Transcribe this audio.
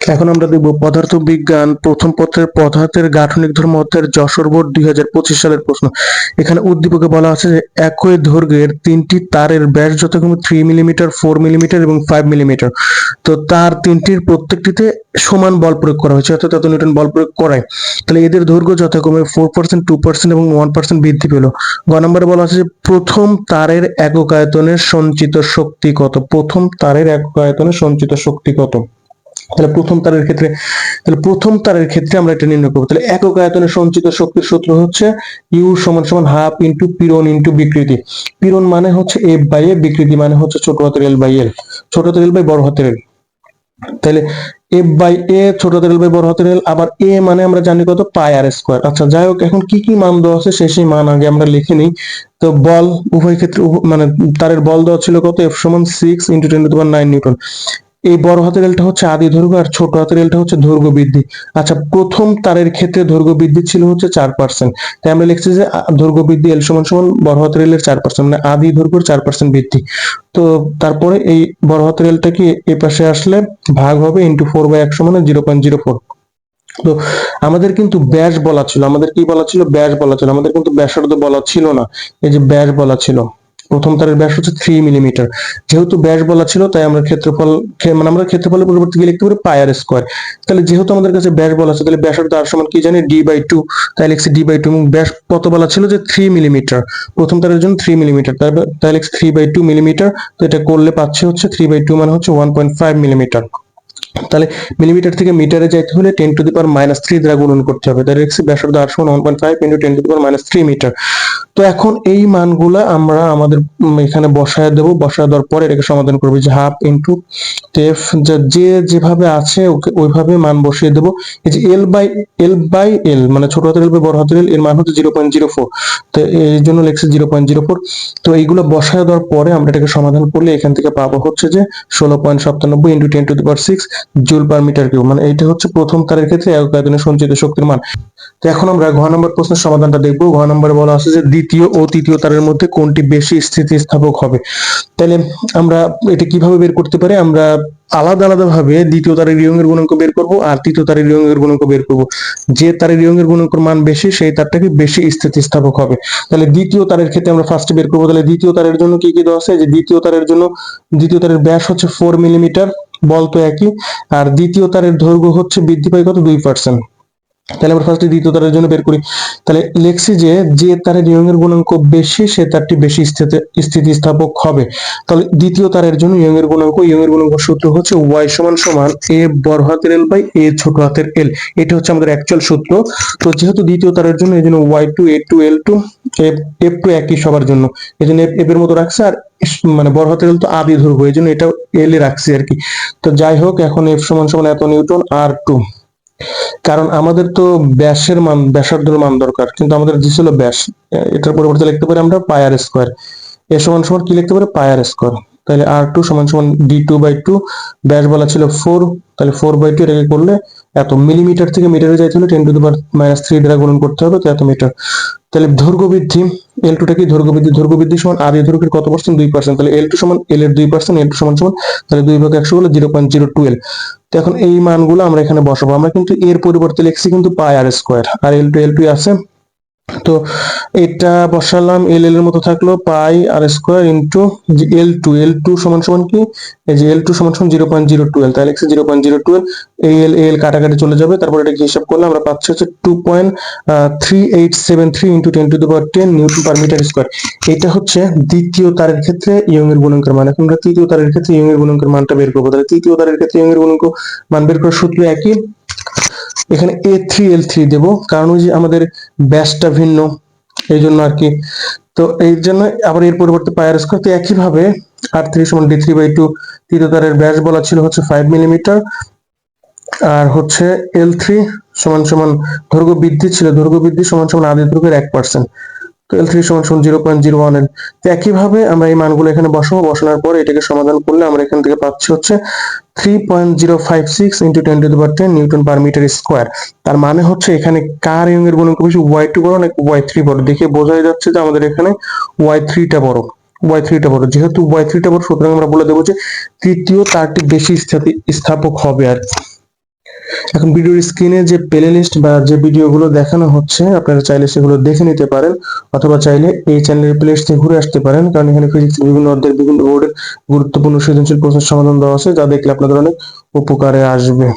এখন আমরা দেখব পদার্থ বিজ্ঞান প্রথম পত্রের পদার্থের গাঠনিক ধর্ম অধ্যায়ের যশোর বোর্ড দুই হাজার পঁচিশ সালের প্রশ্ন। এখানে উদ্দীপকে বলা আছে যে একই দৈর্ঘ্যের তিনটি তারের ব্যাস যথাক্রমে থ্রি মিলিমিটার ফোর মিলিমিটার এবং ফাইভ মিলিমিটার তো তার তিনটির প্রত্যেকটিতে সমান বল প্রয়োগ করা হয়েছে, অর্থাৎ এত নিউটন বল প্রয়োগ করায়। তাহলে এদের দৈর্ঘ্য যথাক্রমে ফোর পার্সেন্ট টু পার্সেন্ট এবং ওয়ান পার্সেন্ট বৃদ্ধি পেল। গ নম্বরে বলা আছে যে প্রথম তারের একক আয়তনের সঞ্চিত শক্তি কত? প্রথম তারের একক আয়তনের সঞ্চিত শক্তি কত? তাহলে প্রথম তারের ক্ষেত্রে, তাহলে প্রথম তারের ক্ষেত্রে আমরা এটা নির্ণয় করব। তাহলে একক আয়তনে সঞ্চিত শক্তির সূত্র হচ্ছে ইউ সমান সমান হাফ ইন্টু পিরন ইন্টু বিকৃতি। পিরন মানে হচ্ছে এফ বাই এ বিকৃতি মানে হচ্ছে ছোট হাতের এল বাই এল ছোট হাতের এল বাই বড় হাতের এল তাহলে এফ বাই এ ছোট হাতের এল বাই বড় হাতের এল আবার এ মানে আমরা জানি কত? Pi R square. আচ্ছা যাই হোক, এখন কি কি মান দেওয়া আছে? সেই সেই মান আগে আমরা লিখে নিই। তো বল উভয় ক্ষেত্রে মানে তারের বল দেওয়া ছিল কত? এফ সমান six into ten to nine newton. এই বড় হাতের এলটা হচ্ছে আদি দৈর্ঘ্য আর ছোট হাতের এলটা হচ্ছে দৈর্ঘ্য বৃদ্ধি। আচ্ছা প্রথম তারের ক্ষেত্রে দৈর্ঘ্য বৃদ্ধি ছিল হচ্ছে চার পার্সেন্ট তাই আমরা লিখছি যে দৈর্ঘ্য বৃদ্ধি এল সমান সমান বড় হাতের এলের চার পার্সেন্ট মানে আদি দৈর্ঘ্যের চার পার্সেন্ট বৃদ্ধি। তো তারপরে এই বড় হাতের এলটা কি এই পাশে আসলে ভাগ হবে ইন্টু ফোর বাই একশো মানে জিরো পয়েন্ট জিরো ফোর তো আমাদের কিন্তু ব্যাস বলা ছিল, আমাদের কি বলা ছিল? ব্যাস বলা ছিল, আমাদের কিন্তু ব্যাসার্ধ বলা ছিল না। এই যে ব্যাস বলা ছিল। প্রথম তারের ব্যাস হচ্ছে থ্রি মিলিমিটার যেহেতু ব্যাস বলা ছিল, তাই আমরা ক্ষেত্রফল মানে আমরা ক্ষেত্রফলের পরিবর্তে কি লিখতে পারি পায়ার স্কোয়ার তাহলে যেহেতু আমাদের কাছে ব্যাস বলা আছে, তাহলে ব্যাসার্ধ আর সমান কি জানি? ডি বাই টু তাই লিখছি ডি বাই টু এবং ব্যাস কত বলা ছিল যে থ্রি মিলিমিটার প্রথম তারের জন্য থ্রি মিলিমিটার তাই লিখছি থ্রি বাই টু মিলিমিটার তো এটা করলে পাচ্ছি হচ্ছে থ্রি বাই টু মানে হচ্ছে ওয়ান পয়েন্ট ফাইভ মিলিমিটার তাহলে মিলিমিটার থেকে মিটারে যাইতে হলে ten to the power minus three দ্বারা গুণন করতে হবে। তাহলে ব্যাসার্ধ আর সমান one point five into ten to the power minus three metre তো এখন এই মানগুলা আমরা আমাদের এখানে বসায় দেবো। বসায় দেওয়ার পরে এটাকে সমাধান করব যে হাফ ইন্টু টেফ যে যেভাবে আছে ওকে ওইভাবে মান বসিয়ে দেবো। এই যে এল বাই এল বাই এল মানে ছোট হাতের এল বাই বড় হাতের এল এর মান হচ্ছে জিরো পয়েন্ট জিরো ফোর তো এই জন্য লেখছে জিরো পয়েন্ট জিরো ফোর তো এইগুলো বসায় দেওয়ার পরে আমরা এটাকে সমাধান করলে এখান থেকে পাবো হচ্ছে যে ষোলো পয়েন্ট সাতানব্বই into ten to the power six joule per metre cube মানে এইটা হচ্ছে প্রথম তারের ক্ষেত্রে আয়তনে সঞ্চিত শক্তির মান। তো এখন আমরা ঘ নম্বর প্রশ্নের সমাধানটা দেখব। ঘ নম্বরে বলা আছে যে দ্বিতীয় ও তৃতীয় তারের মধ্যে কোনটি বেশি স্থিতিস্থাপক হবে? তাহলে আমরা এটা কীভাবে বের করতে পারি? আমরা আলাদা আলাদা ভাবে দ্বিতীয় তারের রিয়ং এর গুণাঙ্ক বের করব আর তৃতীয় তারের রিয়ং এর গুণাঙ্ক বের করব। যে তারের রিয়ং এর গুণাঙ্কের মান বেশি, সেই তারটাকে বেশি স্থিতিস্থাপক হবে। তাহলে দ্বিতীয় তারের ক্ষেত্রে আমরা ফার্স্টে বের করব। তাহলে দ্বিতীয় তারের জন্য কি কি দেওয়া আছে? যে দ্বিতীয় তারের জন্য, দ্বিতীয় তারের ব্যাস হচ্ছে ফোর মিলিমিটার বল তো একই। আর দ্বিতীয় তারের দৈর্ঘ্য হচ্ছে বৃদ্ধি পায় কত? দুই পার্সেন্ট তাহলে আমরা ফার্স্টে দ্বিতীয় তারের জন্য বের করি। তাহলে লিখছি যে যে তারের ইয়ং এর গুণাঙ্ক বেশি, সে তারটি বেশি স্থিতিস্থাপক হবে। তাহলে দ্বিতীয় তারের জন্য ইয়ং এর গুণাঙ্ক ইয়ং এর গুণাঙ্ক সূত্র হচ্ছে ওয়াই সমান সমান এ বড় হাতের এল বাই এ ছোট হাতের এল এটা হচ্ছে আমাদের অ্যাকচুয়াল সূত্র। তো যেহেতু দ্বিতীয় তারের জন্য, এই জন্য Y two A two L two F two একই সবার জন্য। এই জন্য এফ এর মতো রাখছে আর মানে বড় হাতের এল তো আদি ধরবো, এই জন্য এটা এল এ রাখছি আর কি। তো যাই হোক, এখন এফ সমান সমান এত নিউটন আর টু কারণ আমাদের তো ব্যাসের মান ব্যাসার্ধের মান দরকার, কিন্তু আমাদের দিছিল ব্যাস। এটার পরিবর্তে লিখতে পারি আমরা পায়ার স্কোয়ার এ সমান সমান কি লিখতে পারি? পায়ার স্কোয়ার তাহলে আর টু সমান সমান ডি টু বাই টু ব্যাস বলা ছিল ফোর তাহলে ফোর বাই টু এটাকে করলে এত মিলিমিটার থেকে মিটারে যাইতে হলে ten to the power minus three দ্বারা গুণন করতে হবে, তো এত মিটার তাহলে দৈর্ঘ্য বৃদ্ধি। এল টুটা কি ধর্গ বৃদ্ধি ধর্গ বৃদ্ধি সমান আর এ ধর্গের কত পার্সেন্ট দুই পার্সেন্ট তাহলে এল টু সমান এল এর দুই পার্সেন্ট এল টু সমান সমান, তাহলে দুই ভাগ একশো হলো জিরো পয়েন্ট জিরো টুয়েলভ তো এখন এই মানগুলো আমরা এখানে বসাবো। আমরা কিন্তু এর পরিবর্তে লিখছি কিন্তু পাই আর স্কোয়ার আর এল টু এল টু আছে। তো এটা বসালাম এল এল এর মতো থাকল pi R square into L two L two সমান সমান কি? এই যে এল টু সমান সমান জিরো পয়েন্ট জিরো টুয়েলভ তাহলে লিখছি জিরো পয়েন্ট জিরো টুয়েলভ এই এল এল কাটাকাটি চলে যাবে। তারপর এটাকে হিসাব করলে আমরা পাচ্ছি হচ্ছে two point three eight seven three into ten to the power ten newton per metre square এটা হচ্ছে দ্বিতীয় তারের ক্ষেত্রে ইয়ং এর গুণাঙ্কের মান। এখন আমরা তৃতীয় তারের ক্ষেত্রে ইয়ং এর গুণাঙ্কের মানটা বের করব। তাহলে তৃতীয় তারের ক্ষেত্রে ইয়ং এর গুণাঙ্ক মান বের করার সূত্র একই। এখানে এ থ্রি এল থ্রি দেবো। কারণ ওই যে আমাদের ব্যাসটা ভিন্ন, এই জন্য আর কি। তো এই জন্য আবার এর পরিবর্তে পায়ার স্কোয়ার। তো একইভাবে আর থ্রি সমান ডি থ্রি বাই টু তৃতীয় তারের ব্যাস বলা ছিল হচ্ছে ফাইভ মিলিমিটার আর হচ্ছে এল থ্রি সমান সমান দৈর্ঘ্য বৃদ্ধি ছিল। দৈর্ঘ্য বৃদ্ধি সমান সমান আদি দৈর্ঘ্যের এক পার্সেন্ট তো এল থ্রি সমান সমান zero point zero one L তো একইভাবে আমরা এই মানগুলো এখানে বসাবো। বসানোর পর এটাকে সমাধান করলে আমরা এখান থেকে পাচ্ছি হচ্ছে three point zero five six into ten to the power ten newton per metre square. তার মানে হচ্ছে এখানে কার ইয়ং এর গুণাঙ্ক বেশি? ওয়াই টু বড় নাকি ওয়াই থ্রি বড়? দেখে বোঝাই যাচ্ছে যে আমাদের এখানে ওয়াই থ্রিটা বড়। ওয়াই থ্রিটা বড়। যেহেতু ওয়াই থ্রিটা বড়, সুতরাং আমরা বলে দেবো যে তৃতীয় তারটি বেশি স্থাপক হবে আর। এখন ভিডিওর স্ক্রিনে যে প্লে লিস্ট বা যে ভিডিওগুলো দেখানো হচ্ছে, আপনারা চাইলে সেগুলো দেখে নিতে পারেন অথবা চাইলে এই চ্যানেলের প্লে লিস্ট থেকে ঘুরে আসতে পারেন, কারণ এখানে ফিজিক্স বিভিন্ন অধ্যায়ের বিভিন্ন বোর্ডের গুরুত্বপূর্ণ সৃজনশীল প্রশ্নের সমাধান দেওয়া আছে, যা দেখলে আপনাদের অনেক উপকারে আসবে।